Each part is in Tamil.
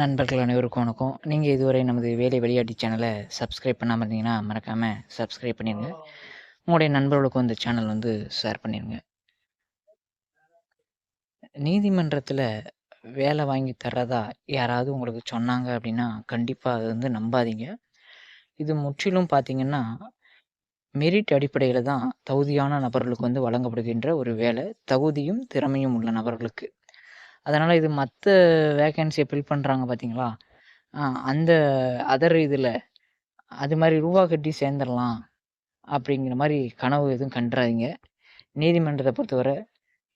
நண்பர்கள் அனைவருக்கும் வணக்கம். நீங்கள் இதுவரை நமது வேலை வெளியாட்டி சேனலை சப்ஸ்கிரைப் பண்ணாமல் இருந்தீங்கன்னா மறக்காமல் சப்ஸ்கிரைப் பண்ணிடுங்க உங்களுடைய நண்பர்களுக்கும் இந்த சேனல் வந்து ஷேர் பண்ணிடுங்க நீதிமன்றத்தில் வேலை வாங்கி தர்றதா யாராவது உங்களுக்கு சொன்னாங்க அப்படின்னா கண்டிப்பாக அது வந்து நம்பாதீங்க. இது முற்றிலும் பார்த்தீங்கன்னா மெரிட் அடிப்படையில் தான் தகுதியான நபர்களுக்கு வந்து வழங்கப்படுகின்ற ஒரு வேலை. தகுதியும் திறமையும் உள்ள நபர்களுக்கு. அதனால் இது மற்ற வேக்கன்சியை ஃபில் பண்ணுறாங்க பார்த்தீங்களா அந்த அதர் இதில் அது மாதிரி ரூபா கட்டி சேர்ந்துடலாம் அப்படிங்கிற மாதிரி கனவு எதுவும் கண்டுறாதீங்க நீதிமன்றத்தை பொறுத்தவரை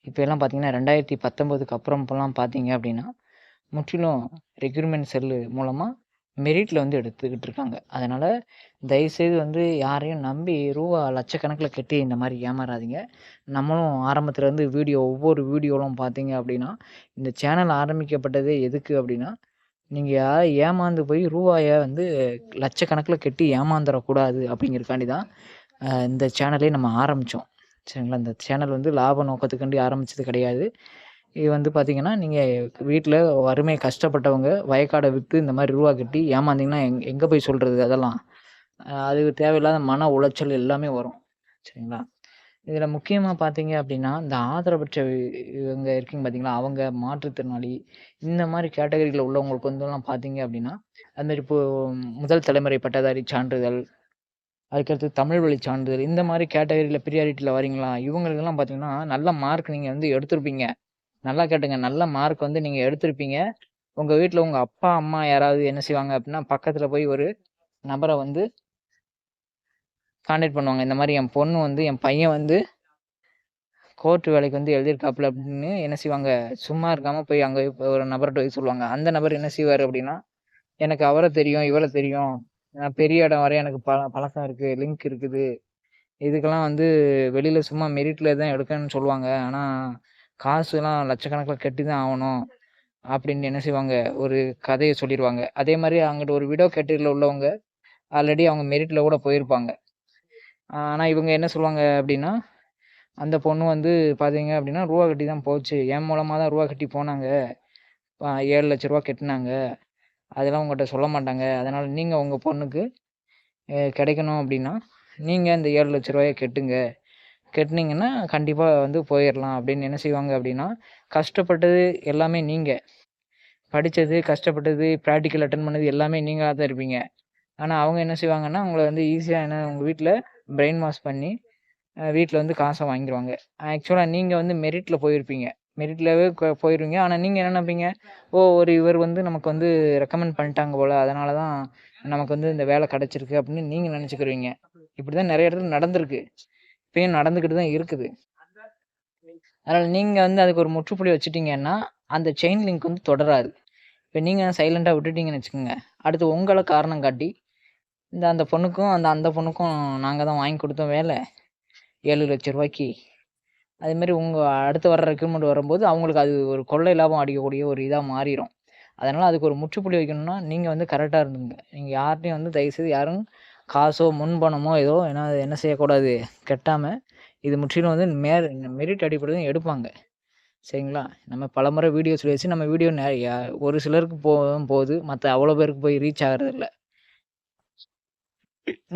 இப்போ எல்லாம் பார்த்தீங்கன்னா ரெண்டாயிரத்தி பத்தொம்போதுக்கு அப்புறம் இப்போலாம் பார்த்தீங்க அப்படின்னா முற்றிலும் ரெக்ரூட்மெண்ட் செல்லு மூலமாக மெரிட்டில் வந்து எடுத்துக்கிட்டு இருக்காங்க அதனால் தயவுசெய்து வந்து யாரையும் நம்பி ரூபா லட்சக்கணக்கில் கட்டி இந்த மாதிரி ஏமாறாதீங்க. நம்மளும் ஆரம்பத்துலேருந்து வீடியோ ஒவ்வொரு வீடியோலாம் பார்த்தீங்க அப்படின்னா இந்த சேனல் ஆரம்பிக்கப்பட்டதே எதுக்கு அப்படின்னா நீங்கள் யார் ஏமாந்து போய் ரூபாயை வந்து லட்சக்கணக்கில் கட்டி ஏமாந்துடக்கூடாது அப்படிங்கிறக்காண்டி தான் இந்த சேனலே நம்ம ஆரம்பித்தோம் சரிங்களா? இந்த சேனல் வந்து லாப நோக்கத்துக்காண்டி ஆரம்பித்தது கிடையாது. இது வந்து பார்த்தீங்கன்னா நீங்கள் வீட்டில் வறுமை கஷ்டப்பட்டவங்க வயக்காடை விற்று இந்த மாதிரி ரூபா கட்டி ஏமாந்தீங்கன்னா எங் எங்கே போய் சொல்கிறது அதெல்லாம்? அதுக்கு தேவையில்லாத மன உளைச்சல் எல்லாமே வரும். சரிங்களா? இதில் முக்கியமாக பார்த்தீங்க அப்படின்னா இந்த ஆதரவற்ற இவங்க இருக்கீங்க பார்த்தீங்களா அவங்க மாற்றுத்திறனாளி இந்த மாதிரி கேட்டகரியில் உள்ளவங்களுக்கு வந்துலாம் பார்த்தீங்க அப்படின்னா அதுமாரி இப்போ முதல் தலைமுறை பட்டதாரி சான்றிதழ் அதுக்கடுத்து தமிழ் வழி சான்றிதழ் இந்த மாதிரி கேட்டகரியில் ப்ரியாரிட்டியில் வரீங்களா இவங்களுக்கெல்லாம் பார்த்தீங்கன்னா நல்ல மார்க் நீங்கள் வந்து எடுத்திருப்பீங்க. நல்லா கேட்டுங்க. நல்ல மார்க் வந்து நீங்கள் எடுத்திருப்பீங்க. உங்கள் வீட்டில் உங்கள் அப்பா அம்மா யாராவது என்ன செய்வாங்க அப்படின்னா பக்கத்தில் போய் ஒரு நபரை வந்து கான்டாக்ட் பண்ணுவாங்க. இந்த மாதிரி என் பொண்ணு வந்து என் பையன் வந்து கோர்ட்டு வேலைக்கு வந்து எழுதியிருக்காப்புல அப்படின்னு என்ன செய்வாங்க? சும்மா இருக்காமல் போய் அங்கே ஒரு நபர்கிட்ட போய் சொல்லுவாங்க. அந்த நபர் என்ன செய்வார் அப்படின்னா எனக்கு அவரை தெரியும் இவரை தெரியும். நான் பெரிய இடம் வரைய எனக்கு பழ பழக்கம் இருக்குது லிங்க் இருக்குது. இதுக்கெல்லாம் வந்து வெளியில் சும்மா மெரிட்டில் தான் எடுக்கணும்னு சொல்லுவாங்க. ஆனால் காசுலாம் லட்சக்கணக்கில் கட்டி தான் ஆகணும் அப்படின்னு என்ன செய்வாங்க? ஒரு கதையை சொல்லிடுவாங்க அதே மாதிரி அங்கிட்ட ஒரு விடோ கேட்டகரியில் உள்ளவங்க ஆல்ரெடி அவங்க மெரிட்டில் கூட போயிருப்பாங்க. ஆனால் இவங்க என்ன சொல்லுவாங்க அப்படின்னா அந்த பொண்ணு வந்து பார்த்தீங்க அப்படின்னா ரூபா கட்டி தான் போச்சு. என் மூலமாக தான் ரூபா கட்டி போனாங்க. ஏழு லட்ச ரூபா கட்டினாங்க. அதெல்லாம் உங்கள்கிட்ட சொல்ல மாட்டாங்க. அதனால் நீங்கள் உங்கள் பொண்ணுக்கு கிடைக்கணும் அப்படின்னா நீங்கள் இந்த ஏழு லட்ச ரூபாயை கெட்டுங்க. கட்டினீங்கன்னா கண்டிப்பாக வந்து போயிடலாம் அப்படின்னு என்ன செய்வாங்க அப்படின்னா கஷ்டப்பட்டது எல்லாமே நீங்கள் படித்தது கஷ்டப்பட்டது ப்ராக்டிக்கல் அட்டன் பண்ணது எல்லாமே நீங்களாக தான் இருப்பீங்க. ஆனால் அவங்க என்ன செய்வாங்கன்னா உங்களை வந்து ஈஸியாக என்ன உங்கள் வீட்டில் பிரெயின் வாஷ் பண்ணி வீட்டில் வந்து காசை வாங்கிடுவாங்க ஆக்சுவலாக நீங்கள் வந்து மெரிட்டில் போயிருப்பீங்க. மெரிட்லவே போயிடுவீங்க ஆனால் நீங்கள் என்ன நினைப்பீங்க ஓ ஒரு இவர் வந்து நமக்கு வந்து ரெக்கமெண்ட் பண்ணிட்டாங்க போல் அதனால தான் நமக்கு வந்து இந்த வேலை கிடச்சிருக்கு அப்படின்னு நீங்கள் நினச்சிக்கிறீங்க இப்படி தான் நிறைய இடத்துல நடந்திருக்கு. இப்பயும் நடந்துக்கிட்டு தான் இருக்குது. அதனால் நீங்கள் வந்து அதுக்கு ஒரு முற்றுப்புள்ளி வச்சுட்டிங்கன்னா அந்த செயின் லிங்க் வந்து தொடராது. இப்போ நீங்கள் சைலண்ட்டாக விட்டுட்டீங்கன்னு வச்சுக்கோங்க. அடுத்து உங்களை காரணம் காட்டி இந்த அந்த பொண்ணுக்கும் அந்த அந்த பொண்ணுக்கும் நாங்கள் தான் வாங்கி கொடுத்தோம் வேலை. ஏழு லட்ச ரூபாய்க்கு. அதேமாரி உங்கள் அடுத்து வர்ற ரெக்ரூட்மெண்ட் வரும்போது அவங்களுக்கு அது ஒரு கொள்ளை லாபம் அடிக்கக்கூடிய ஒரு இதாக மாறிடும் அதனால் அதுக்கு ஒரு முற்றுப்புள்ளி வைக்கணும்னா நீங்கள் வந்து கரெக்டாக இருந்துங்க. நீங்கள் யார்ட்டையும் வந்து தயவுசெய்து யாரும் காசோ முன்பணமோ ஏதோ என்ன என்ன செய்யக்கூடாது. கெட்டாமல் இது முற்றிலும் வந்து மே மெரிட் அடிப்படையில் எடுப்பாங்க. சரிங்களா? நம்ம பல முறை வீடியோ சொல்லி வச்சு நம்ம வீடியோ நிறையா ஒரு சிலருக்கு போகும் போது மற்ற அவ்வளோ பேருக்கு போய் ரீச் ஆகிறதில்ல.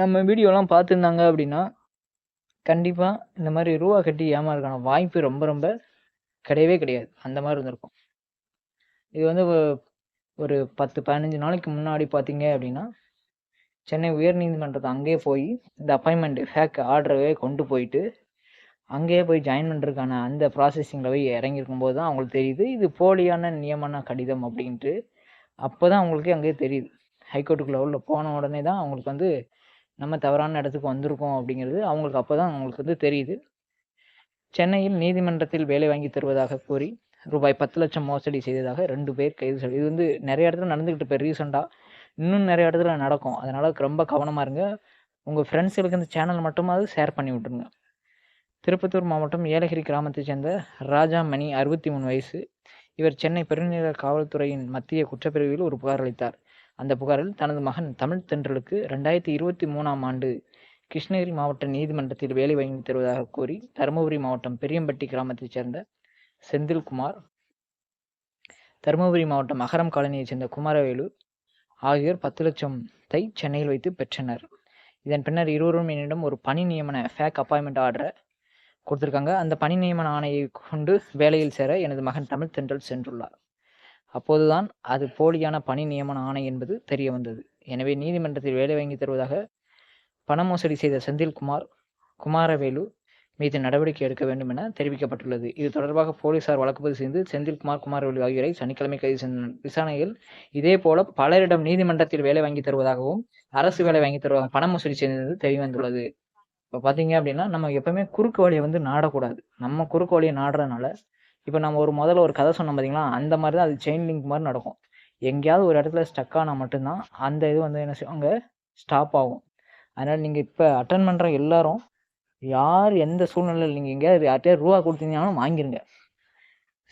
நம்ம வீடியோலாம் பார்த்துருந்தாங்க அப்படின்னா கண்டிப்பாக இந்த மாதிரி ரூபா கட்டி ஏமாறுக்கான வாய்ப்பு ரொம்ப ரொம்ப கிடையவே கிடையாது. அந்த மாதிரி இருந்திருக்கும். இது வந்து ஒரு பத்து பதினஞ்சு நாளைக்கு முன்னாடி பார்த்தீங்க அப்படின்னா சென்னை உயர்நீதிமன்றத்தை அங்கேயே போய் இந்த அப்பாயின்மெண்ட் ஃபேக் ஆர்டரவே கொண்டு போயிட்டு அங்கேயே போய் ஜாயின் பண்ணுறதுக்கான அந்த ப்ராசஸிங்கில் போய் இறங்கியிருக்கும் போது தான் அவங்களுக்கு தெரியுது இது போலியான நியமன கடிதம் அப்படின்ட்டு. அப்போ தான் அவங்களுக்கே அங்கேயே தெரியுது. ஹைகோர்ட்டுக்குள்ள உள்ள போன உடனே தான் அவங்களுக்கு வந்து நம்ம தவறான இடத்துக்கு வந்திருக்கோம் அப்படிங்கிறது அவங்களுக்கு அப்போ தான் அவங்களுக்கு வந்து தெரியுது. சென்னையில் நீதிமன்றத்தில் வேலை வாங்கி தருவதாக கூறி ரூபாய் பத்து லட்சம் மோசடி செய்ததாக ரெண்டு பேர் கைது இது வந்து நிறைய இடத்துல நடந்துக்கிட்டு இப்போ ரீசெண்டாக இன்னும் நிறைய இடத்துல நடக்கும். அதனால் ரொம்ப கவனமாக இருங்க. உங்கள் ஃப்ரெண்ட்ஸுகளுக்கு இந்த சேனல் மட்டுமாவது ஷேர் பண்ணி விட்ருங்க திருப்பத்தூர் மாவட்டம் ஏலகிரி கிராமத்தை சேர்ந்த ராஜா மணி அறுபத்தி மூணு வயசு. இவர் சென்னை பெருநீர காவல்துறையின் மத்திய குற்றப்பிரிவில் ஒரு புகார் அளித்தார். அந்த புகாரில் தனது மகன் தமிழ் தென்றலுக்கு ரெண்டாயிரத்தி இருபத்தி மூணாம் ஆண்டு கிருஷ்ணகிரி மாவட்ட நீதிமன்றத்தில் வேலை வாங்கி தருவதாக கூறி தருமபுரி மாவட்டம் பெரியம்பட்டி கிராமத்தைச் சேர்ந்த செந்தில்குமார் தருமபுரி மாவட்டம் அகரம் காலனியைச் சேர்ந்த குமாரவேலு ஆகியோர் பத்து லட்சத்தை சென்னையில் வைத்து பெற்றனர். இதன் பின்னர் இருவரும் என்னிடம் ஒரு பணி நியமன ஃபேக் அப்பாயின்மெண்ட் ஆர்டரை கொடுத்துருக்காங்க. அந்த பணி நியமன ஆணையை கொண்டு வேலையில் சேர எனது மகன் தமிழ் தென்றல் சென்றுள்ளார். அப்போதுதான் அது போலியான பணி நியமன ஆணை என்பது தெரிய வந்தது. எனவே நீதிமன்றத்தில் வேலை வாங்கி தருவதாக பண மோசடி செய்த செந்தில்குமார் குமாரவேலு மீது நடவடிக்கை எடுக்க வேண்டும் என தெரிவிக்கப்பட்டுள்ளது. இது தொடர்பாக போலீசார் வழக்குப்பதிவு செய்து செந்தில்குமார் குமாரவேலு ஆகியோரை சனிக்கிழமை கைது செய்தனர் விசாரணையில் இதே போல பலரிடம் நீதிமன்றத்தில் வேலை வாங்கி தருவதாகவும் அரசு வேலை வாங்கி தருவதாக பண மோசடி செய்தது தெரிய வந்துள்ளது. இப்போ பார்த்தீங்க அப்படின்னா நம்ம எப்பவுமே குறுக்கு வழியை வந்து நாடக்கூடாது. நம்ம குறுக்கு வழியை நாடுறதுனால இப்போ நம்ம ஒரு முதல்ல ஒரு கதை சொன்னோம் பார்த்தீங்களா அந்த மாதிரி தான் அது செயின் லிங்க் மாதிரி நடக்கும். எங்கேயாவது ஒரு இடத்துல ஸ்டக் ஆனால் மட்டும்தான் அந்த இது வந்து என்ன செய்வாங்க ஸ்டாப் ஆகும். அதனால் நீங்கள் இப்போ அட்டன் பண்ணுற எல்லாரும் யார் எந்த சூழ்நிலையில் நீங்கள் எங்கேயாவது யார்கிட்டயாவது ரூபா கொடுத்துருந்தாலும் வாங்கிருங்க.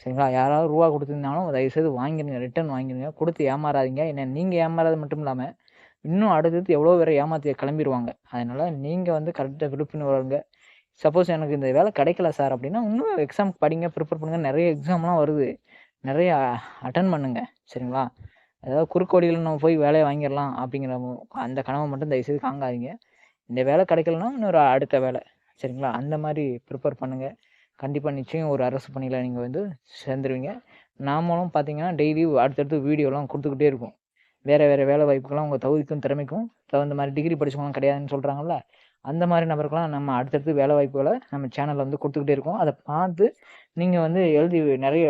சரிங்களா? யாராவது ரூபா கொடுத்துருந்தாலும் தயவுசெய்து வாங்கிருங்க. ரிட்டர்ன் வாங்கிருங்க. கொடுத்து ஏமாறாதீங்க. என்ன நீங்கள் ஏமாறாது மட்டும் இல்லாமல் இன்னும் அடுத்தது எவ்வளோ பேரை ஏமாற்றி கிளம்பிடுவாங்க அதனால் நீங்கள் வந்து கரெக்டாக விழிப்புணர்வுங்க. சப்போஸ் எனக்கு இந்த வேலை கிடைக்கல சார் அப்படின்னா இன்னும் எக்ஸாம் படிங்க ப்ரிப்பேர் பண்ணுங்க. நிறைய எக்ஸாம்லாம் வருது. நிறைய அட்டன் பண்ணுங்க. சரிங்களா? ஏதாவது குறுக்கோடிகள் நம்ம போய் வேலையை வாங்கிடலாம் அப்படிங்கிற அந்த கனவை மட்டும் தயவுசெய்து காங்காதீங்க இந்த வேலை கிடைக்கலன்னா இன்னொரு அடுத்த வேலை. சரிங்களா? அந்த மாதிரி ப்ரிப்பேர் பண்ணுங்கள் கண்டிப்பாக நிச்சயம் ஒரு அரசு பணியில் நீங்கள் வந்து சேர்ந்துருவீங்க. நாமளும் பார்த்தீங்கன்னா டெய்லி அடுத்தடுத்து வீடியோலாம் கொடுத்துக்கிட்டே இருக்கும் வேறு வேறு வேலை வாய்ப்புக்கெல்லாம் உங்கள் தகுதிக்கும் திறமைக்கும் தகுந்த மாதிரி டிகிரி படிச்சவங்களாம் கிடையாதுன்னு சொல்கிறாங்கல்ல அந்த மாதிரி நபருக்கெல்லாம் நம்ம அடுத்தடுத்து வேலை வாய்ப்புகளை நம்ம சேனலில் வந்து கொடுத்துக்கிட்டே இருக்கோம். அதை பார்த்து நீங்கள் வந்து எழுதி நிறைய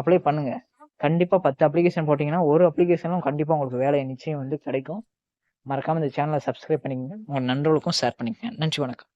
அப்ளை பண்ணுங்கள் கண்டிப்பாக பத்து அப்ளிகேஷன் போட்டிங்கன்னா ஒரு அப்ளிகேஷனும் கண்டிப்பாக உங்களுக்கு வேலை நிச்சயம் வந்து கிடைக்கும். மறக்காமல் இந்த சேனலை சப்ஸ்கிரைப் பண்ணிக்கங்க. உங்கள் நண்பர்களுக்கும் ஷேர் பண்ணிக்கங்க. நன்றி வணக்கம்.